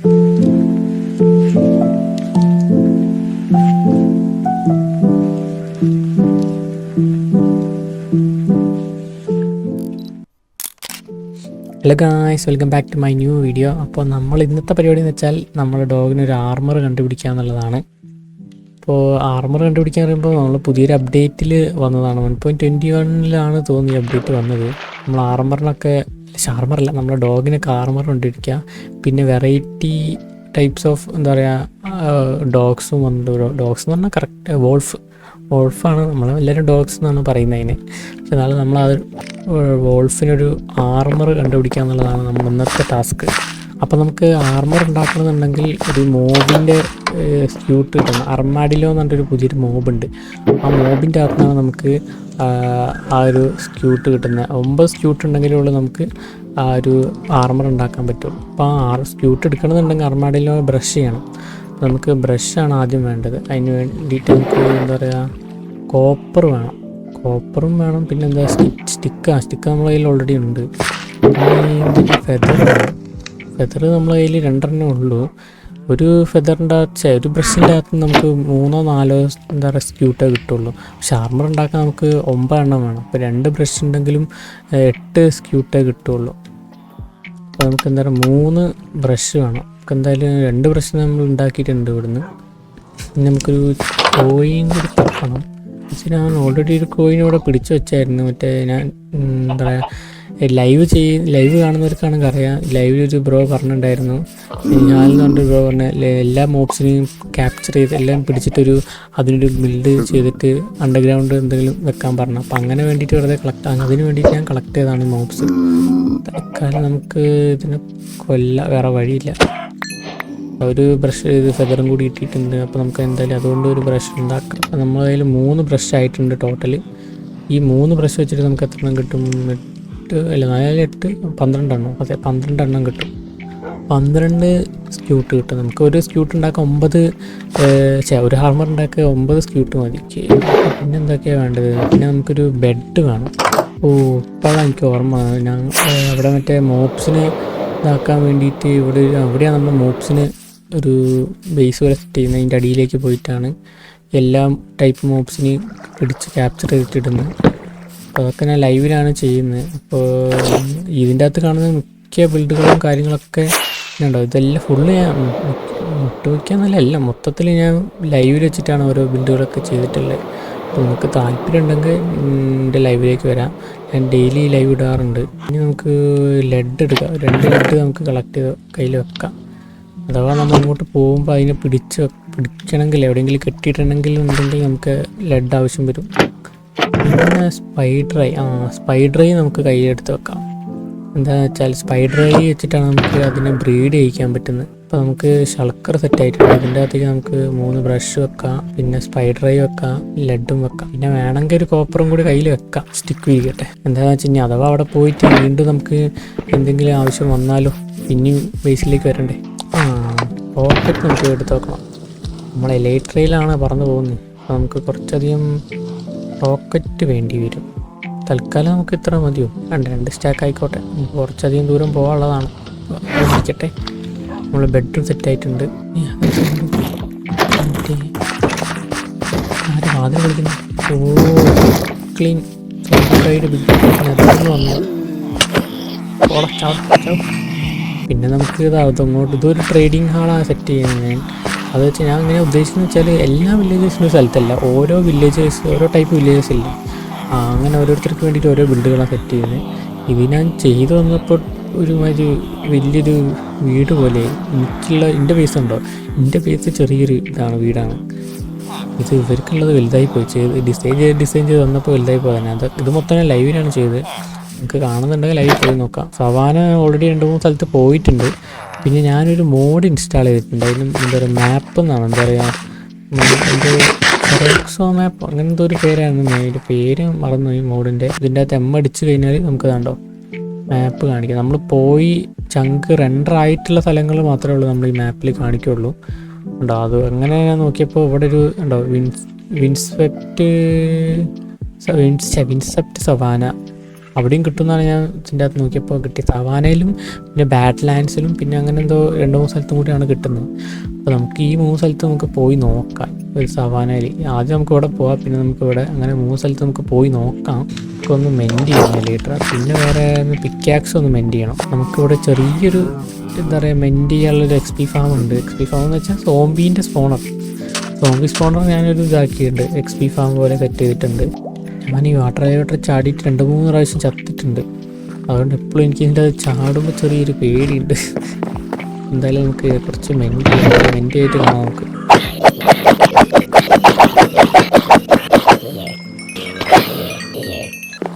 Hello guys welcome back to my new video അപ്പോൾ നമ്മൾ ഇന്നത്തെ പരിപാടി എന്ന് വെച്ചാൽ നമ്മൾ ഡോഗിന് ഒരു ആർമർ കണ്ടുപിടിക്കുക എന്നുള്ളതാണ്. അപ്പോൾ ആർമർ കണ്ടുപിടിക്കാൻ പറയുമ്പോൾ നമ്മൾ പുതിയൊരു അപ്ഡേറ്റിൽ വന്നതാണ്. വൺ പോയിന്റ് ട്വന്റി വണ്ണിലാണ് തോന്നി അപ്ഡേറ്റ് വന്നത്. നമ്മൾ ആർമറിനൊക്കെ ഷാർമറല്ല നമ്മുടെ ഡോഗിനൊക്കെ ആർമർ കൊണ്ടിരിക്കുക പിന്നെ വെറൈറ്റി ടൈപ്സ് ഓഫ് എന്താ പറയുക ഡോഗ്സും ഉണ്ട്. ഡോഗ്സ് എന്ന് പറഞ്ഞാൽ കറക്റ്റ് വോൾഫ് വോൾഫാണ് നമ്മൾ എല്ലാവരും ഡോഗ്സ് എന്നാണ് പറയുന്നത് അതിന്. പക്ഷെ എന്നാലും നമ്മൾ അത് വോൾഫിനൊരു ആർമർ കണ്ടുപിടിക്കുക എന്നുള്ളതാണ് നമ്മുടെ ഇന്നത്തെ ടാസ്ക് അപ്പോൾ നമുക്ക് ആർമർ ഉണ്ടാക്കണമെന്നുണ്ടെങ്കിൽ ഒരു മോബിന്റെ സ്ക്യൂട്ട് കിട്ടണം. അർമാഡിലോ എന്ന് പറഞ്ഞിട്ടൊരു പുതിയൊരു മോബുണ്ട്. ആ മോബിന്റെ അകത്താണ് നമുക്ക് ആ, ഒരു സ്ക്യൂട്ട് കിട്ടുന്നത്. ഒമ്പത് സ്ക്യൂട്ട് ഉണ്ടെങ്കിലുള്ള നമുക്ക് ആ ഒരു ആർമർ ഉണ്ടാക്കാൻ പറ്റും അപ്പോൾ ആ സ്ക്യൂട്ട് എടുക്കണമെന്നുണ്ടെങ്കിൽ അർമാഡിലോ ബ്രഷ് ചെയ്യണം. നമുക്ക് ബ്രഷാണ് ആദ്യം വേണ്ടത്. അതിന് വേണ്ടിയിട്ട് നമുക്ക് എന്താ പറയുക കോപ്പർ വേണം. കോപ്പറും വേണം. പിന്നെ എന്താ സ്റ്റിക്ക് സ്റ്റിക്ക് നമ്മളെ കയ്യിൽ ഓൾറെഡി ഉണ്ട്. ഫെതർ ഫെദർ നമ്മളെ കയ്യിൽ രണ്ടെണ്ണേ ഉള്ളൂ. ഒരു ഫെദറിന്റെ അകത്ത് ഒരു ബ്രഷിന്റെ അകത്ത് നമുക്ക് മൂന്നോ നാലോ എന്താ പറയുക സ്ക്യൂട്ടേ കിട്ടുള്ളൂ. പക്ഷെ ആർമർ ഉണ്ടാക്കാൻ നമുക്ക് ഒമ്പതെണ്ണം വേണം. അപ്പോൾ രണ്ട് ബ്രഷ് ഉണ്ടെങ്കിലും എട്ട് സ്ക്യൂട്ടേ കിട്ടുള്ളൂ. അപ്പോൾ നമുക്ക് എന്താ പറയുക മൂന്ന് ബ്രഷ് വേണം. നമുക്ക് എന്തായാലും രണ്ട് ബ്രഷ് നമ്മൾ ഉണ്ടാക്കിയിട്ടുണ്ട് ഇവിടുന്ന്. നമുക്കൊരു കോയിൻ കൂടി തപ്പണം പക്ഷേ ഞാൻ ഓൾറെഡി ഒരു കോയിൻ ഇവിടെ പിടിച്ചു വെച്ചായിരുന്നു. മറ്റേ ഞാൻ എന്താ പറയുക ലൈവ് ചെയ്യ ലൈവ് കാണുന്നവർക്കാണെങ്കിൽ അറിയാം. ലൈവിൽ ഒരു ബ്രോ പറഞ്ഞിട്ടുണ്ടായിരുന്നു ഞാൻ പറഞ്ഞൊരു ബ്രോ പറഞ്ഞ എല്ലാ മോബ്സിനെയും ക്യാപ്ചർ ചെയ്ത് എല്ലാം പിടിച്ചിട്ടൊരു അതിനൊരു ബിൽഡ് ചെയ്തിട്ട് അണ്ടർഗ്രൗണ്ട് എന്തെങ്കിലും വെക്കാൻ പറഞ്ഞു. അപ്പം അങ്ങനെ വേണ്ടിയിട്ട് വെറുതെ കളക്ട് അതിന് വേണ്ടിയിട്ട് ഞാൻ കളക്ട് ചെയ്തതാണ് മോബ്സ് തൽക്കാലം നമുക്ക് ഇതിനെ കൊല്ല വേറെ വഴിയില്ല. ഒരു ബ്രഷ് ഇത് ഫെദറും കൂടി ഇട്ടിട്ടുണ്ട്. അപ്പോൾ നമുക്ക് എന്തായാലും അതുകൊണ്ട് ഒരു ബ്രഷ് ഉണ്ടാക്കാം. നമ്മളതിൽ മൂന്ന് ബ്രഷ് ആയിട്ടുണ്ട് ടോട്ടൽ ഈ മൂന്ന് ബ്രഷ് വെച്ചിട്ട് നമുക്ക് എത്ര എണ്ണം കിട്ടും? എട്ട് അല്ല നാല് എട്ട് പന്ത്രണ്ടെണ്ണം. അതെ പന്ത്രണ്ടെണ്ണം കിട്ടും. പന്ത്രണ്ട് സ്ക്യൂട്ട് കിട്ടും. നമുക്ക് ഒരു സ്ക്യൂട്ട് ഉണ്ടാക്കാൻ ഒമ്പത് ഒരു ഹാർമർ ഉണ്ടാക്കുക ഒമ്പത് സ്ക്യൂട്ട് മതി. പിന്നെ എന്തൊക്കെയാണ് വേണ്ടത്? പിന്നെ നമുക്കൊരു ബെഡ് വേണം. ഓ ഇപ്പോഴാണ് എനിക്ക് ഓർമ്മ. ഞാൻ അവിടെ മറ്റേ മോപ്സിന് ഇതാക്കാൻ വേണ്ടിയിട്ട് ഇവിടെ അവിടെയാണ് നമ്മൾ മോപ്സിന് ഒരു ബേസ് പോലെ സെറ്റ് ചെയ്യുന്നത്. അതിന്റെ അടിയിലേക്ക് പോയിട്ടാണ് എല്ലാ ടൈപ്പ് മോപ്സിനെയും പിടിച്ച് ക്യാപ്ചർ ചെയ്തിട്ടിടുന്നത്. അതൊക്കെ ഞാൻ ലൈവിലാണ് ചെയ്യുന്നത്. അപ്പോൾ ഇതിന്റെ അകത്ത് കാണുന്ന മിക്ക ബിൽഡുകളും കാര്യങ്ങളൊക്കെ ഉണ്ടോ ഇതെല്ലാം ഫുള്ള് ഞാൻ മുട്ടുവയ്ക്കാന്നല്ല എല്ലാം മൊത്തത്തിൽ ഞാൻ ലൈവിൽ വെച്ചിട്ടാണ് ഓരോ ബിൽഡുകളൊക്കെ ചെയ്തിട്ടുള്ളത്. അപ്പോൾ നിങ്ങൾക്ക് താല്പര്യം ഉണ്ടെങ്കിൽ എന്റെ ലൈവിലേക്ക് വരാം. ഞാൻ ഡെയിലി ലൈവ് ഇടാറുണ്ട്. ഇനി നമുക്ക് ലെഡ് എടുക്കാം. രണ്ട് ലെഡ് നമുക്ക് കളക്ട് ചെയ്ത് കയ്യിൽ വെക്കാം. അഥവാ നമ്മൾ അങ്ങോട്ട് പോകുമ്പോൾ അതിനെ പിടിച്ച് പിടിക്കണമെങ്കിൽ എവിടെയെങ്കിലും കെട്ടിയിട്ടുണ്ടെങ്കിൽ ഉണ്ടെങ്കിൽ നമുക്ക് ലെഡ് ആവശ്യം വരും. ഐ ആ സ്പൈഡർ ഐ നമുക്ക് കയ്യിലെടുത്ത് വെക്കാം. എന്താണെന്ന് വെച്ചാൽ സ്പൈഡർ ഐ വെച്ചിട്ടാണ് നമുക്ക് അതിനെ ബ്രീഡ് ചെയ്യിക്കാൻ പറ്റുന്നത്. അപ്പോൾ നമുക്ക് ഷൾക്കർ സെറ്റ് ആയിട്ടുണ്ട് അതിന്റെ അകത്തേക്ക് നമുക്ക് മൂന്ന് ബ്രഷ് വെക്കാം പിന്നെ സ്പൈഡർ ഐ വെക്കാം ലെഡും വെക്കാം. പിന്നെ വേണമെങ്കിൽ ഒരു കോപ്പറും കൂടി കയ്യിൽ വെക്കാം സ്റ്റിക്ക് വീക്കട്ടെ എന്താണെന്ന് വെച്ച് കഴിഞ്ഞാൽ അഥവാ അവിടെ പോയിട്ട് വീണ്ടും നമുക്ക് എന്തെങ്കിലും ആവശ്യം വന്നാലോ പിന്നെയും ബേസിലേക്ക് വരണ്ടേ. ആ പോക്കറ്റ് നമുക്ക് എടുത്ത് വെക്കണം. നമ്മൾ എലൈട്രയിലാണ് പറന്നു പോകുന്നത്. അപ്പോൾ നമുക്ക് കുറച്ചധികം റോക്കറ്റ് വേണ്ടി വരും. തൽക്കാലം നമുക്ക് ഇത്ര മതിയോ? രണ്ട് രണ്ട് സ്റ്റാക്ക് ആയിക്കോട്ടെ. കുറച്ചധികം ദൂരം പോകാനുള്ളതാണ്. ഇരിക്കട്ടെ നമ്മൾ ബെഡ്റൂം സെറ്റ് ആയിട്ടുണ്ട്. ആര് വാതിൽ വിളിക്കുന്നു? ഓ ക്ലീൻ. പിന്നെ നമുക്ക് അങ്ങോട്ട് ഇതൊരു ട്രേഡിംഗ് ഹാളാണ് സെറ്റ് ചെയ്യുന്നത് അത് വെച്ച് ഞാൻ ഇങ്ങനെ ഉദ്ദേശിക്കുന്നത് വെച്ചാൽ എല്ലാ വില്ലേജസിന്റെ സ്ഥലത്തല്ല. ഓരോ വില്ലേജേഴ്സ് ഓരോ ടൈപ്പ് വില്ലേജസ് ഇല്ല. അങ്ങനെ ഓരോരുത്തർക്ക് വേണ്ടിയിട്ട് ഓരോ ബിൽഡുകളാണ് സെറ്റ് ചെയ്യുന്നത് ഇത് ഞാൻ ചെയ്തു വന്നപ്പോൾ ഒരുമാതിരി വലിയൊരു വീട് പോലെ. എനിക്കുള്ള എന്റെ ബേസ് ഉണ്ടോ? എന്റെ ബേസ് ചെറിയൊരു ഇതാണ് വീടാണ്. ഇത് ഇവർക്കുള്ളത് വലുതായി പോയി. ചെയ്ത് ഡിസൈൻ ചെയ്ത് ഡിസൈൻ ചെയ്ത് വന്നപ്പോൾ വലുതായി പോകാൻ അത് ഇത് മൊത്തം ലൈവിലാണ് ചെയ്തത്. നമുക്ക് കാണുന്നുണ്ടെങ്കിൽ ലൈവ് പോയി നോക്കാം. സവാന ഓൾറെഡി രണ്ട് മൂന്ന് സ്ഥലത്ത് പോയിട്ടുണ്ട്. പിന്നെ ഞാനൊരു മോഡ് ഇൻസ്റ്റാൾ ചെയ്തിട്ടുണ്ട്. അതിന് എന്താ പറയുക മാപ്പ് എന്നാണ്. എന്താ പറയുക സെറോക്സോ മാപ്പ് അങ്ങനത്തെ ഒരു പേരാണ് അതിന്റെ പേര് മറന്നു ഈ മോഡിന്റെ ഇതിന്റെ അകത്ത് എം അടിച്ച് കഴിഞ്ഞാൽ നമുക്ക് കണ്ടോ മാപ്പ് കാണിക്കാം. നമ്മൾ പോയി ചങ്ക് റെൻഡർ ആയിട്ടുള്ള സ്ഥലങ്ങൾ മാത്രമേ ഉള്ളൂ നമ്മൾ ഈ മാപ്പിൽ കാണിക്കുള്ളൂ. ഉണ്ടോ അത് അങ്ങനെ ഞാൻ നോക്കിയപ്പോൾ ഇവിടെ ഒരു ഉണ്ടോ വിൻസ് വിൻസ്പെക്റ്റ് വിൻസ് വിൻസെപ്റ്റ് സവാന. അവിടെയും കിട്ടുമെന്നാണ് ഞാൻ ഇതിന്റെ അകത്ത് നോക്കിയപ്പോൾ കിട്ടി സവാനയിലും പിന്നെ ബാഡ് ലാൻഡ്സിലും പിന്നെ അങ്ങനെ എന്തോ രണ്ട് മൂന്ന് സ്ഥലത്തും കൂടിയാണ് കിട്ടുന്നത്. അപ്പോൾ നമുക്ക് ഈ മൂന്ന് സ്ഥലത്ത് നമുക്ക് പോയി നോക്കാം. ഒരു സവാനയിൽ ആദ്യം നമുക്ക് ഇവിടെ പോവാം പിന്നെ നമുക്ക് ഇവിടെ അങ്ങനെ മൂന്ന് സ്ഥലത്ത് നമുക്ക് പോയി നോക്കാം. നമുക്ക് ഒന്ന് മെൻഡ് ചെയ്യണം ലീറ്റർ. പിന്നെ വേറെ പിക്കാക്സ് ഒന്ന് മെൻഡ് ചെയ്യണം. നമുക്കിവിടെ ചെറിയൊരു എന്താ പറയുക മെൻഡ് ചെയ്യാനുള്ളൊരു എക്സ് പി ഫാം ഉണ്ട്. എക്സ് പി ഫാം എന്ന് വെച്ചാൽ സോംബീന്റെ സ്പോണർ സോംബി സ്പോണർ ഞാനൊരു ഇതാക്കിയിട്ടുണ്ട്. എക്സ് പി ഫാം പോലെ സെറ്റ് ചെയ്തിട്ടുണ്ട്. ഞാൻ ഈ വാട്ടർ വാട്ടർ ചാടിയിട്ട് രണ്ട് മൂന്ന് പ്രാവശ്യം ചത്തിട്ടുണ്ട്. അതുകൊണ്ട് എപ്പോഴും എനിക്ക് ഇതിന്റെ ചാടുമ്പോൾ ചെറിയൊരു പേടിയുണ്ട്. എന്തായാലും നമുക്ക് കുറച്ച് മെന്റി ചെയ്യാം ആയിട്ട് കാണാം നമുക്ക്.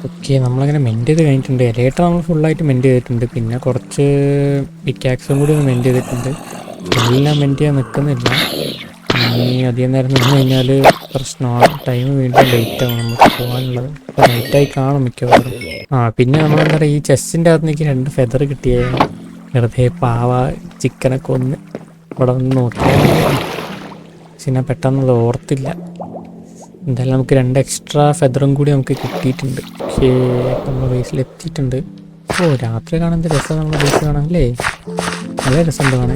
ഓക്കെ നമ്മളങ്ങനെ മെന്റ് ചെയ്ത് കഴിഞ്ഞിട്ടുണ്ട്. ഇലയിട്ട് നമ്മൾ ഫുള്ളായിട്ട് മെന്റ് ചെയ്തിട്ടുണ്ട്. പിന്നെ കുറച്ച് പിക്കാക്സും കൂടി ഒന്ന് മെന്റ് ചെയ്തിട്ടുണ്ട്. എല്ലാം മെന്റ് ചെയ്യാൻ നിൽക്കുന്നില്ല. അധികം നേരം നിന്ന് കഴിഞ്ഞാൽ പ്രശ്നമാണ് ടൈം വീണ്ടും ലേറ്റ് ആവും നമുക്ക് പോകാനുള്ളത്. അപ്പോൾ ലേറ്റായി കാണും മിക്കവാറും. ആ പിന്നെ നമ്മളെന്താ പറയുക ഈ ചെസ്സിന്റെ അകത്ത് രണ്ട് ഫെദർ കിട്ടിയ. വെറുതെ പാവ ചിക്കനൊക്കെ ഒന്ന് ഇവിടെ ഒന്ന് നോക്കിയാൽ പക്ഷെ ഞാൻ പെട്ടെന്നത് ഓർത്തില്ല. എന്തായാലും നമുക്ക് രണ്ട് എക്സ്ട്രാ ഫെദറും കൂടി നമുക്ക് കിട്ടിയിട്ടുണ്ട്. പക്ഷേ നമ്മൾ ബേസിൽ എത്തിയിട്ടുണ്ട്. ഓ രാത്രി കാണാൻ രസം നമ്മൾ ബേസ് കാണാം അല്ലേ? നല്ല രസമുണ്ടാണ്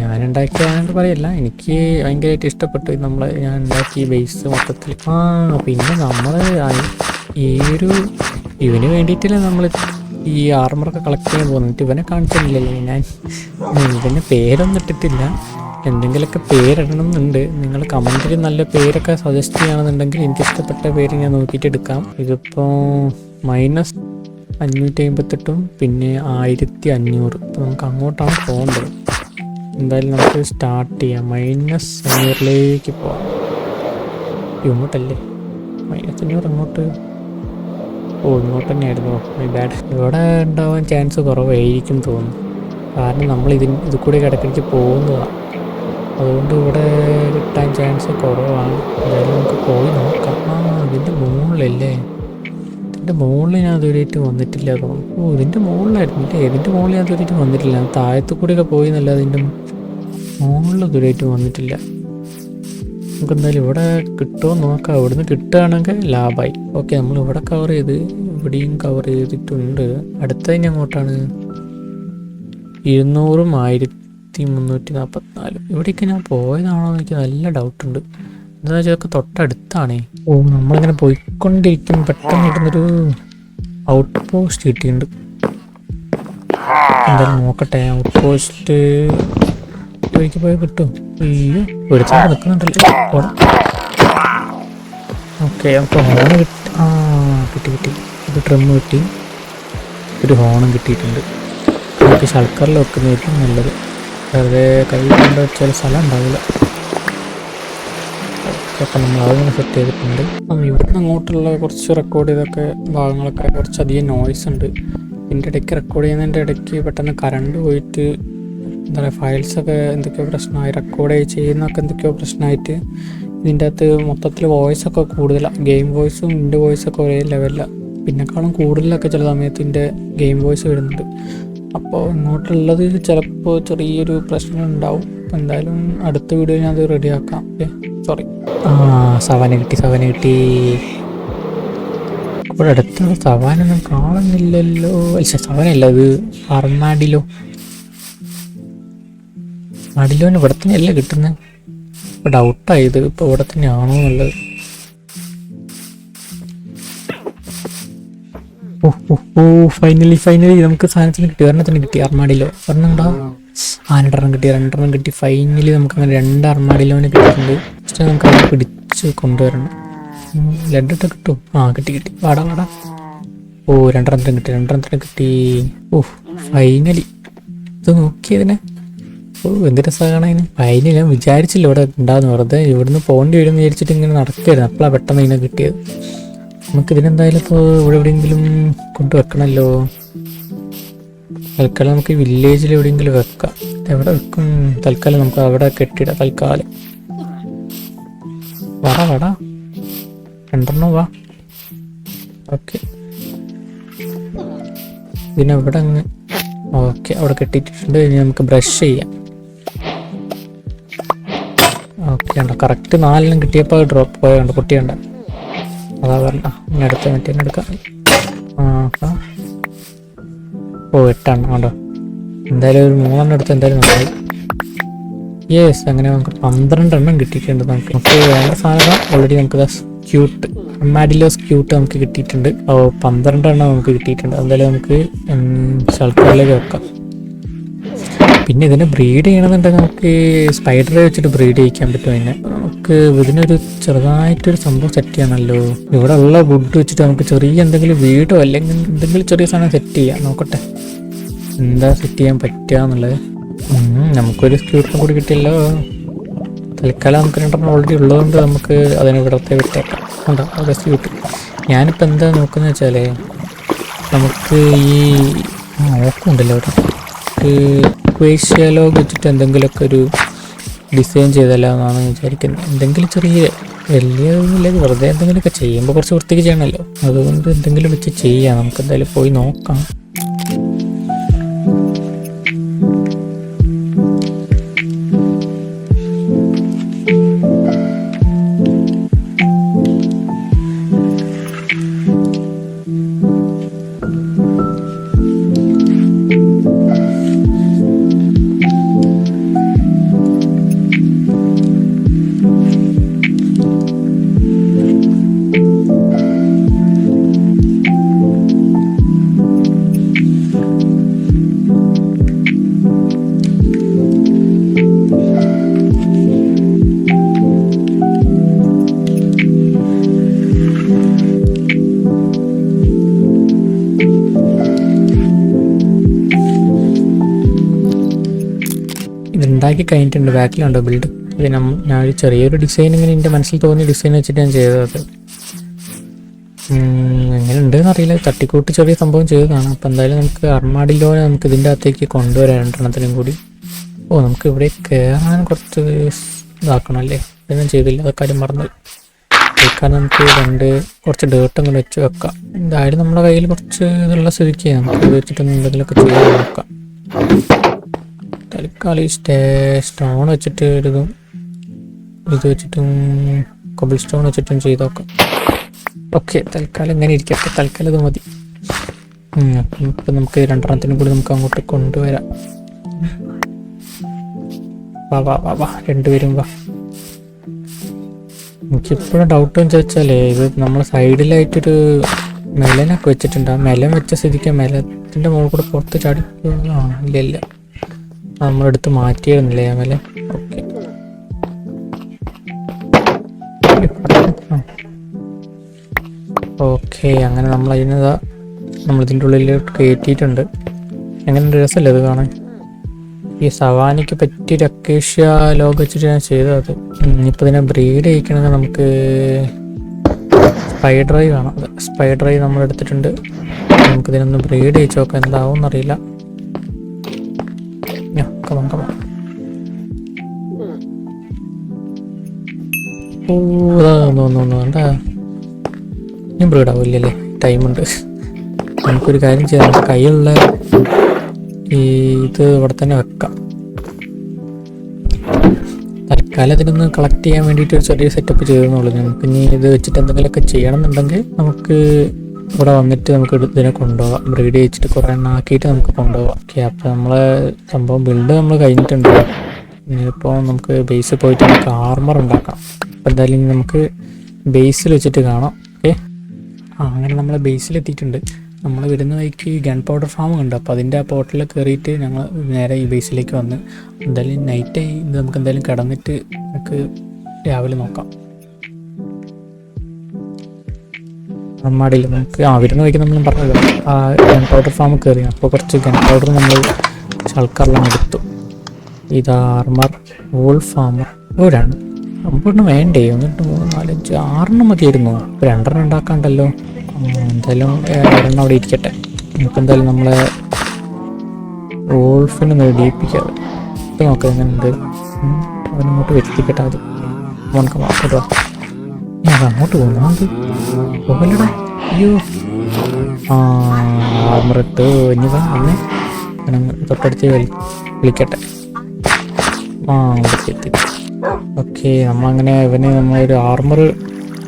ഞാൻ ഉണ്ടാക്കിയാണ്ട് പറയല്ല. എനിക്ക് ഭയങ്കരമായിട്ട് ഇഷ്ടപ്പെട്ടു. നമ്മൾ ഞാൻ ഉണ്ടാക്കിയ ബേസ് മൊത്തത്തിൽ. ആ പിന്നെ നമ്മൾ ഈ ഒരു ഇവന് വേണ്ടിയിട്ടല്ലേ നമ്മൾ ഈ ആർമറൊക്കെ കളക്ട് ചെയ്യാൻ പോകുന്നിട്ട് ഇവനെ കാണിച്ചില്ലല്ലോ ഞാൻ ഇവന്റെ പേരൊന്നും ഇട്ടിട്ടില്ല. എന്തെങ്കിലുമൊക്കെ പേരിടണം എന്നുണ്ട് നിങ്ങൾ കമന്റിൽ നല്ല പേരൊക്കെ സജസ്റ്റ് ചെയ്യുകയാണെന്നുണ്ടെങ്കിൽ എനിക്ക് ഇഷ്ടപ്പെട്ട പേര് ഞാൻ നോക്കിയിട്ട് എടുക്കാം. ഇതിപ്പോൾ മൈനസ് അഞ്ഞൂറ്റി അമ്പത്തെട്ടും പിന്നെ ആയിരത്തി അഞ്ഞൂറ് അപ്പോൾ നമുക്ക് അങ്ങോട്ടാണ് പോകേണ്ടത്. എന്തായാലും നമുക്ക് സ്റ്റാർട്ട് ചെയ്യാം. മൈനസ് അഞ്ഞൂറിലേക്ക് പോവാം. ഇങ്ങോട്ടല്ലേ? മൈനസ് അഞ്ഞൂറ് അങ്ങോട്ട്. ഓ ഇങ്ങോട്ട് തന്നെയായിരുന്നു. മൈ ബാഡ് ഇവിടെ ഉണ്ടാവാൻ ചാൻസ് കുറവായിരിക്കും തോന്നുന്നു. കാരണം നമ്മൾ ഇതിന് ഇത് കൂടി കിടക്കിടയ്ക്ക് പോകുന്നതാണ് അതുകൊണ്ട് ഇവിടെ കിട്ടാൻ ചാൻസ് കുറവാണ്. എന്തായാലും നമുക്ക് പോയി നോക്കാം. ആ ഇതിന്റെ മുകളിലല്ലേ? ഇതിന്റെ മുകളിൽ ഞാൻ ഇതുവരെയായിട്ട് വന്നിട്ടില്ല തോന്നുന്നു ഓ ഇതിന്റെ മുകളിലായിരുന്നു ഇല്ലേ ഇതിന്റെ മുകളിൽ ഞാൻ ഇതുവരെയായിട്ട് വന്നിട്ടില്ല. താഴത്തു കൂടിയൊക്കെ പോയി എന്നല്ലാതെ ഇതിന്റെ മുകളിൽ ഇതുവരെയായിട്ട് വന്നിട്ടില്ല. നമുക്ക് എന്തായാലും ഇവിടെ കിട്ടുമോ നോക്കാം. ഇവിടുന്ന് കിട്ടുകയാണെങ്കിൽ ലാഭമായി ഓക്കെ നമ്മൾ ഇവിടെ കവർ ചെയ്ത് ഇവിടെയും കവർ ചെയ്തിട്ടുണ്ട്. അടുത്ത ഇനി അങ്ങോട്ടാണ് ഇരുന്നൂറും ആയിരത്തി മുന്നൂറ്റി നാൽപ്പത്തിനാലും. ഇവിടേക്ക് ഞാൻ പോയതാണോ എന്ന് എനിക്ക് നല്ല ഡൗട്ടുണ്ട് എന്താ ഇതൊക്കെ തൊട്ടടുത്താണേ. ഓ നമ്മളിങ്ങനെ പോയിക്കൊണ്ടിരിക്കും പെട്ടെന്ന് കിട്ടുന്നൊരു ഔട്ട് പോസ്റ്റ് കിട്ടിയിട്ടുണ്ട്. എന്തായാലും നോക്കട്ടെ ഔട്ട് പോസ്റ്റ് പോയിക്ക് പോയി കിട്ടും? അയ്യോ ഒരുപാട് നിൽക്കുന്നുണ്ടല്ലോ ഓക്കെ അപ്പോൾ ഹോൺ കിട്ടി. ആ കിട്ടി കിട്ടി. ഒരു ട്രിം കിട്ടി. ഒരു ഹോണും കിട്ടിയിട്ടുണ്ട്. നമുക്ക് ഷൾക്കറിൽ വെക്കുന്നതായിരിക്കും നല്ലത്. വെറുതെ കൈ കൊണ്ട് വെച്ചാൽ സ്ഥലം ഉണ്ടാവില്ല. അപ്പം നമ്മൾ അതങ്ങനെ സെറ്റ് ചെയ്തിട്ടുണ്ട്. അപ്പം ഇവിടുന്ന് അങ്ങോട്ടുള്ള കുറച്ച് റെക്കോർഡ് ചെയ്തൊക്കെ ഭാഗങ്ങളൊക്കെ കുറച്ചധികം നോയ്സ് ഉണ്ട്. ഇതിന്റെ ഇടയ്ക്ക് റെക്കോർഡ് ചെയ്യുന്നതിന്റെ ഇടയ്ക്ക് പെട്ടെന്ന് കറണ്ട് പോയിട്ട് എന്താ പറയുക ഫയൽസൊക്കെ എന്തൊക്കെയോ പ്രശ്നമായി റെക്കോർഡ് ചെയ്യുന്നൊക്കെ എന്തൊക്കെയോ പ്രശ്നമായിട്ട് ഇതിന്റെ അകത്ത് മൊത്തത്തിൽ വോയിസൊക്കെ കൂടുതലാണ് ഗെയിം വോയിസും ഇന്റെ വോയിസൊക്കെ ഒരേ ലെവലിലാണ് പിന്നെക്കാളും കൂടുതലൊക്കെ ചില സമയത്ത് ഇതിന്റെ ഗെയിം വോയിസ് വരുന്നുണ്ട്. അപ്പോൾ ഇങ്ങോട്ടുള്ളത് ചിലപ്പോൾ ചെറിയൊരു പ്രശ്നം ഉണ്ടാവും അപ്പോൾ എന്തായാലും അടുത്ത വീഡിയോ ഞാൻ അത് റെഡിയാക്കാം ഓക്കെ? സോറി ആ സവാന കിട്ടി സവാന കിട്ടി. ഇവിടെ അടുത്തുള്ള സവാനൊന്നും കാണുന്നില്ലല്ലോ. സവാനല്ല ഇത് അർമാഡിലോ. മടിലോന് ഇവിടെ തന്നെയല്ലേ കിട്ടുന്നത് ഇപ്പൊ ഡൗട്ടായത് ഇപ്പൊ ഇവിടെ തന്നെയാണോ എന്നുള്ളത് ഓ ഫൈനലി ഫൈനലി നമുക്ക് സാധനത്തിന് കിട്ടി ഒരെണ്ണത്തിന് കിട്ടി അർമാഡിലോ. ഒരെണ്ണം ഉണ്ടോ? ആ രണ്ടെണ്ണം കിട്ടി രണ്ടെണ്ണം കിട്ടി. ഫൈനലി നമുക്ക് അങ്ങനെ രണ്ട് അർമാഡിലോന് കിട്ടിയിട്ടുണ്ട്. ജസ്റ്റ് നമുക്ക് അത് പിടിച്ച് കൊണ്ടുവരണം. ലഡിട്ട് കിട്ടും ആ കിട്ടി കിട്ടി. വാടാ വാടാ. ഓ രണ്ടെണ്ണത്തിന് കിട്ടി രണ്ടെണ്ണത്തിന് കിട്ടി. ഓ ഫൈനലി ഇത് നോക്കിയതിനെ. ഓ എന്ത് രസമാണ് അതിന്. ഫൈനലി ഞാൻ വിചാരിച്ചില്ല ഇവിടെ ഉണ്ടാകുന്ന വെറുതെ ഇവിടുന്ന് പോകേണ്ടി വരും വിചാരിച്ചിട്ട് ഇങ്ങനെ നടക്കുകയായിരുന്നു. അപ്പോഴാണ് പെട്ടെന്ന് ഇതിനെ കിട്ടിയത്. നമുക്ക് ഇതിനെന്തായാലും ഇപ്പോൾ ഇവിടെ എവിടെയെങ്കിലും കൊണ്ടുവെക്കണമല്ലോ. തൽക്കാലം നമുക്ക് വില്ലേജിൽ എവിടെയെങ്കിലും വെക്കാം. എവിടെ വെക്കും? തൽക്കാലം നമുക്ക് അവിടെ കെട്ടിടാം. തൽക്കാലം. വാടാ വാടാ രണ്ടെണ്ണം വാ. ഓക്കെ. പിന്നെ ഇവിടെ അങ്ങ് ഓക്കെ അവിടെ കെട്ടിയിട്ടുണ്ട് ഇനി നമുക്ക് ബ്രഷ് ചെയ്യാം. ഓക്കെ ഉണ്ടോ കറക്റ്റ് നാലെണ്ണം കിട്ടിയപ്പോൾ ഡ്രോപ്പ് പോയുണ്ട് പൊട്ടിയുണ്ട് അതാ പറഞ്ഞ ഇനി അടുത്ത മറ്റേ എടുക്കാം. ആഹാ. ഓ എട്ടെണ്ണം ഉണ്ടോ എന്തായാലും ഒരു മൂന്നെണ്ണം എടുത്ത് എന്തായാലും നന്നായി. യെസ് അങ്ങനെ നമുക്ക് പന്ത്രണ്ട് എണ്ണം കിട്ടിയിട്ടുണ്ട് നമുക്ക്. നമുക്ക് വേണ്ട സാധനം ഓൾറെഡി നമുക്ക് ക്യൂട്ട് മാഡിലോസ് ക്യൂട്ട് നമുക്ക് കിട്ടിയിട്ടുണ്ട്. ഓ പന്ത്രണ്ട് എണ്ണം നമുക്ക് കിട്ടിയിട്ടുണ്ട്. എന്തായാലും നമുക്ക് ഷൾക്കറിലേക്ക് വെക്കാം. പിന്നെ ഇതിനെ ബ്രീഡ് ചെയ്യണമെന്നുണ്ടെങ്കിൽ നമുക്ക് സ്പൈഡറെ വെച്ചിട്ട് ബ്രീഡ് ചെയ്യിക്കാൻ പറ്റും അതിനെ. നമുക്ക് ഇതിനൊരു ചെറുതായിട്ടൊരു സംഭവം സെറ്റ് ചെയ്യണമല്ലോ ഇവിടെ ഉള്ള വുഡ് വെച്ചിട്ട് നമുക്ക് ചെറിയ എന്തെങ്കിലും വീടോ അല്ലെങ്കിൽ എന്തെങ്കിലും ചെറിയ സാധനം സെറ്റ് ചെയ്യാം. നോക്കട്ടെ. എന്താ സെറ്റ് ചെയ്യാൻ പറ്റുക എന്നുള്ളത്? നമുക്കൊരു സ്ക്യൂട്ടറും കൂടി കിട്ടിയല്ലോ. തൽക്കാലം നമുക്ക് രണ്ടെണ്ണം ഓൾറെഡി ഉള്ളതുകൊണ്ട് നമുക്ക് അതിനെ ഇവിടത്തെ വിട്ടേക്കാം. ഉണ്ടോ അവിടെ സ്ക്യൂട്ട് ഞാനിപ്പോൾ എന്താ നോക്കുന്നത് വെച്ചാൽ നമുക്ക് ഈ ആ ഓക്കുണ്ടല്ലോ അവിടെ ക്വേഷ്യാലോഗ് വെച്ചിട്ട് എന്തെങ്കിലുമൊക്കെ ഒരു ഡിസൈൻ ചെയ്തല്ലോ എന്നാണ് വിചാരിക്കുന്നത്. എന്തെങ്കിലും ചെറിയ വലിയ വലിയൊന്നുമില്ല വെറുതെ എന്തെങ്കിലുമൊക്കെ ചെയ്യുമ്പോൾ കുറച്ച് വൃത്തിക്ക് ചെയ്യണമല്ലോ. അതുകൊണ്ട് എന്തെങ്കിലും വെച്ച് ചെയ്യാം. നമുക്ക് എന്തായാലും പോയി നോക്കാം. ഇതുണ്ടാക്കി കഴിഞ്ഞിട്ടുണ്ട്. ബാക്കിലുണ്ടോ ബിൽഡ് നമ്മ ഞാൻ ഒരു ചെറിയൊരു ഡിസൈൻ ഇങ്ങനെ എന്റെ മനസ്സിൽ തോന്നിയ ഡിസൈൻ വെച്ചിട്ട് ഞാൻ ചെയ്തത് എങ്ങനെ ഉണ്ടെന്ന് അറിയില്ല. തട്ടിക്കൂട്ട് ചെറിയ സംഭവം ചെയ്തതാണ് അപ്പം എന്തായാലും നമുക്ക് അർമാഡിലോനെ നമുക്ക് ഇതിന്റെ അകത്തേക്ക് കൊണ്ടുവരാൻ രണ്ടെണ്ണത്തിനും കൂടി. ഓ നമുക്ക് ഇവിടെ കയറാൻ കുറച്ച് ഇതാക്കണം അല്ലേ? ഇതൊന്നും ചെയ്തില്ല. അതൊക്കെ കാര്യം മറന്നു. കേൾക്കാൻ നമുക്ക് രണ്ട് കുറച്ച് ഡേർട്ടും കൂടെ വെച്ച് വെക്കാം. എന്തായാലും നമ്മുടെ കയ്യിൽ കുറച്ച് ഇതുള്ള സ്ഥിതിക്ക് നമുക്ക് വെച്ചിട്ടൊന്നും എന്തെങ്കിലുമൊക്കെ ചെയ്ത് നോക്കാം. തൽക്കാലം സ്റ്റേ സ്റ്റോൺ വെച്ചിട്ട് ഒരു ഇതും വെച്ചിട്ടും കൊബിൾ സ്റ്റോൺ വെച്ചിട്ടും ചെയ്ത് നോക്കാം ഓക്കെ തൽക്കാലം ഇങ്ങനെ ഇരിക്കട്ടെ. തൽക്കാലം ഇത് മതി. ഇപ്പം നമുക്ക് രണ്ടെണ്ണത്തിനും കൂടി നമുക്ക് അങ്ങോട്ട് കൊണ്ടുവരാം. വാ വാ വാ വാ രണ്ടുപേരും വാ. എനിക്കിപ്പോഴും ഡൗട്ട് എന്ന് ചോദിച്ചാലേ ഇത് നമ്മൾ സൈഡിലായിട്ടൊരു മെലനൊക്കെ വെച്ചിട്ടുണ്ട്. ആ വെച്ച സ്ഥിതിക്ക് മെലത്തിന്റെ മുകളിൽ കൂടെ പുറത്ത് ചാടി ഇല്ല ഇല്ല. നമ്മളെടുത്ത് മാറ്റിയിരുന്നില്ലേ ആ മെലൻ ഓക്കെ. ഓക്കെ അങ്ങനെ നമ്മൾ അതിനതാ നമ്മളിതിന്റെ ഉള്ളിൽ കയറ്റിയിട്ടുണ്ട്. എങ്ങനെ രസമല്ലേ അത് കാണാൻ? ഈ സവാനിക്ക് പറ്റിയൊരു അക്കേഷ്യ ലോഗ് വെച്ചിട്ട് ഞാൻ ചെയ്തത്. ഇനിയിപ്പോൾ ഇതിനെ ബ്രീഡ് ചെയ്യിക്കണമെങ്കിൽ നമുക്ക് സ്പൈഡർ ഡ്രൈവ് വേണം. സ്പൈ ഡ്രൈവ് നമ്മൾ എടുത്തിട്ടുണ്ട് നമുക്കിതിനൊന്ന് ബ്രീഡ് ചെയ്യിച്ച് എന്താവും എന്നറിയില്ല കമം കമം no, no, no, വേണ്ട ഞാൻ ബ്രീഡ് ആവില്ലല്ലേ ടൈമുണ്ട്. നമുക്കൊരു കാര്യം ചെയ്യാം. കയ്യിലുള്ള ഈ ഇത് ഇവിടെ തന്നെ വെക്കാം. തൽക്കാലം അതിനൊന്ന് കളക്ട് ചെയ്യാൻ വേണ്ടിയിട്ട് ഒരു ചെറിയ സെറ്റപ്പ് ചെയ്തെന്നുള്ളൂ നമുക്ക് ഇനി ഇത് വെച്ചിട്ട് എന്തെങ്കിലുമൊക്കെ ചെയ്യണം നമുക്ക് ഇവിടെ വന്നിട്ട് നമുക്ക് ഇതിനെ കൊണ്ടുപോകാം ബ്രീഡ് ചെയ്യിച്ചിട്ട് കുറേ എണ്ണം ആക്കിയിട്ട് നമുക്ക് കൊണ്ടുപോകാം ഓക്കെ അപ്പോൾ നമ്മളെ സംഭവം ബിൽഡ് നമ്മൾ കഴിഞ്ഞിട്ടുണ്ട്. ഇനിയിപ്പോൾ നമുക്ക് ബേസിൽ പോയിട്ട് നമുക്ക് ആർമർ ഉണ്ടാക്കാം. അപ്പോൾ എന്തായാലും ഇനി നമുക്ക് ബേസിൽ വെച്ചിട്ട് കാണാം. ഓക്കെ. ആ അങ്ങനെ നമ്മൾ ബേസിൽ എത്തിയിട്ടുണ്ട്. നമ്മൾ വരുന്ന വഴിക്ക് ഗൺ പൗഡർ ഫാം ഉണ്ട്. അപ്പോൾ അതിന്റെ ആ പോർട്ടിൽ കയറിയിട്ട് ഞങ്ങൾ നേരെ ഈ ബേസിലേക്ക് വന്ന് എന്തായാലും നൈറ്റായി ഇത് നമുക്ക് എന്തായാലും കിടന്നിട്ട് നമുക്ക് രാവിലെ നോക്കാം. അമ്മാടിയിൽ നമുക്ക് ആ വരുന്ന വഴിക്ക് നമ്മൾ പറഞ്ഞത് ആ ഗൺ പൗഡർ ഫാം കയറി അപ്പോൾ കുറച്ച് ഗൺ പൗഡർ നമ്മൾ ഷൾക്കറിലാണ് എടുത്തു. ഇത് ആർമർ വോൾ ഫാമർ ഇവരാണ് ഒമ്പതെണ്ണം വേണ്ടേ? ഒന്നിട്ട് മൂന്ന് നാലഞ്ച് ആറെണ്ണം മതിയായിരുന്നു. രണ്ടെണ്ണം ഉണ്ടാക്കാണ്ടല്ലോ. എന്തായാലും ഒരെണ്ണം അവിടെ ഇരിക്കട്ടെ. നമുക്ക് എന്തായാലും നമ്മളെ വോൾഫിനെ നേടിയിപ്പിക്കാതെ ഇപ്പൊ നോക്കാം എങ്ങനെയുണ്ട്. അവനങ്ങോട്ട് വെട്ടിക്കട്ടാതെ നമുക്ക് മാത്രം ഞാൻ അങ്ങോട്ട് പോകുന്നു അത് പോകല്ലടാ അയ്യോ. ആ ആർമറിട്ട് ഇനി വാ തൊട്ടടുത്ത് വിളിക്കട്ടെ. ആ ഇവിടെ എത്തി. ഓക്കെ നമ്മളങ്ങനെ ഇവന് നമ്മളൊരു ആർമർ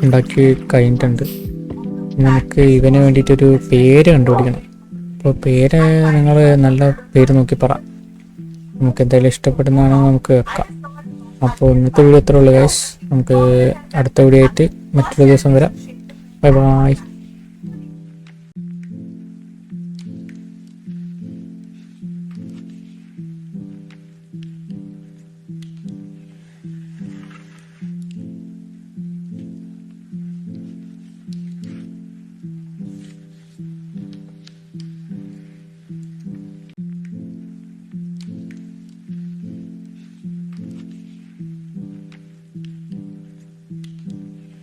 ഉണ്ടാക്കി കഴിഞ്ഞിട്ടുണ്ട്. നമുക്ക് ഇവന് വേണ്ടിയിട്ടൊരു പേര് കണ്ടുപിടിക്കണം. അപ്പോൾ പേര് നിങ്ങൾ നല്ല പേര് നോക്കി പറ. നമുക്ക് എന്തായാലും ഇഷ്ടപ്പെടുന്നതാണെങ്കിൽ നമുക്ക് വെക്കാം. അപ്പോൾ ഇന്നത്തെ വീഡിയോ എത്ര ഉള്ളു ഗൈസ് നമുക്ക് അടുത്ത വീഡിയോ ആയിട്ട് മറ്റൊരു ദിവസം വരാം. Bye bye